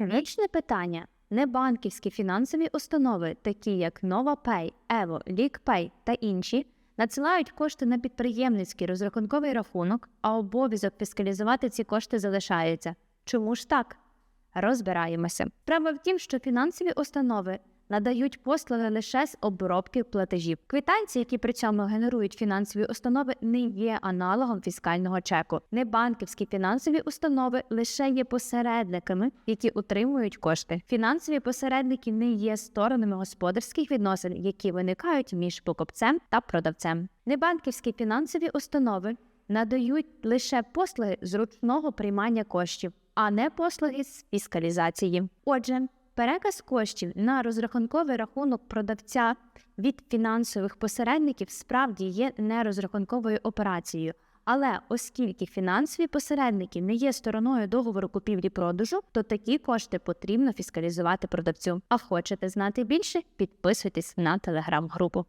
Вічне питання. Небанківські фінансові установи, такі як NovaPay, Evo, LeakPay та інші, надсилають кошти на підприємницький розрахунковий рахунок, а обов'язок фіскалізувати ці кошти залишається. Чому ж так? Розбираємося. Право в тім, що фінансові установи надають послуги лише з обробки платежів. Квитанції, які при цьому генерують фінансові установи, не є аналогом фіскального чеку. Небанківські фінансові установи лише є посередниками, які утримують кошти. Фінансові посередники не є сторонами господарських відносин, які виникають між покупцем та продавцем. Небанківські фінансові установи надають лише послуги зручного приймання коштів, а не послуги з фіскалізації. Отже, переказ коштів на розрахунковий рахунок продавця від фінансових посередників справді є нерозрахунковою операцією. Але оскільки фінансові посередники не є стороною договору купівлі-продажу, то такі кошти потрібно фіскалізувати продавцю. А хочете знати більше? Підписуйтесь на телеграм-групу.